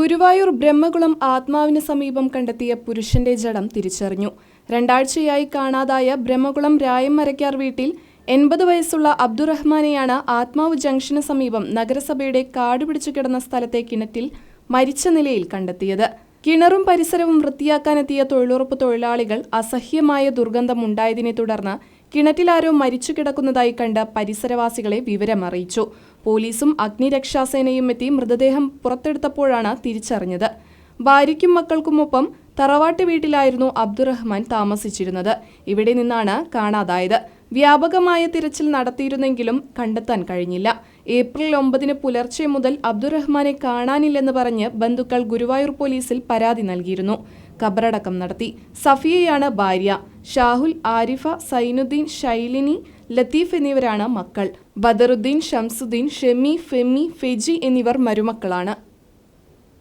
ഗുരുവായൂർ ബ്രഹ്മകുളം ആത്മാവിന് സമീപം കണ്ടെത്തിയ പുരുഷന്റെ ജഡം തിരിച്ചറിഞ്ഞു. രണ്ടാഴ്ചയായി കാണാതായ ബ്രഹ്മകുളം രായമരയ്ക്കാർ വീട്ടിൽ എൺപത് വയസ്സുള്ള അബ്ദുറഹ്മാനെയാണ് ആത്മാവ് ജംഗ്ഷന് സമീപം നഗരസഭയുടെ കാട് പിടിച്ചു കിടന്ന സ്ഥലത്തെ കിണറ്റിൽ മരിച്ച നിലയിൽ കണ്ടെത്തിയത്. കിണറും പരിസരവും വൃത്തിയാക്കാനെത്തിയ തൊഴിലുറപ്പ് തൊഴിലാളികൾ അസഹ്യമായ ദുർഗന്ധം ദുർഗന്ധമുണ്ടായതിനെ തുടർന്ന് കിണറ്റിലാരോ മരിച്ചു കിടക്കുന്നതായി കണ്ട് പരിസരവാസികളെ വിവരമറിയിച്ചു. പോലീസും അഗ്നിരക്ഷാസേനയും എത്തി മൃതദേഹം പുറത്തെടുത്തപ്പോഴാണ് തിരിച്ചറിഞ്ഞത്. ഭാര്യയ്ക്കും മക്കൾക്കുമൊപ്പം തറവാട്ട് വീട്ടിലായിരുന്നു അബ്ദുറഹ്മാൻ താമസിച്ചിരുന്നത്. ഇവിടെ നിന്നാണ് കാണാതായത്. വ്യാപകമായ തിരച്ചിൽ നടത്തിയിരുന്നെങ്കിലും കണ്ടെത്താൻ കഴിഞ്ഞില്ല. ഏപ്രിൽ ഒമ്പതിന് പുലർച്ചെ മുതൽ അബ്ദുറഹ്മാനെ കാണാനില്ലെന്ന് പറഞ്ഞ് ബന്ധുക്കൾ ഗുരുവായൂർ പോലീസിൽ പരാതി നൽകിയിരുന്നു. ഖബറടക്കം നടത്തി. സഫിയയാണ് ഭാര്യ. ഷാഹുൽ ആരിഫ സൈനുദ്ദീൻ ഷൈലിനി ലത്തീഫ് എന്നിവരാണ് മക്കൾ. ബദറുദ്ദീൻ ഷംസുദ്ദീൻ ഷെമി ഫെമി ഫെജി എന്നിവർ മരുമക്കളാണ്.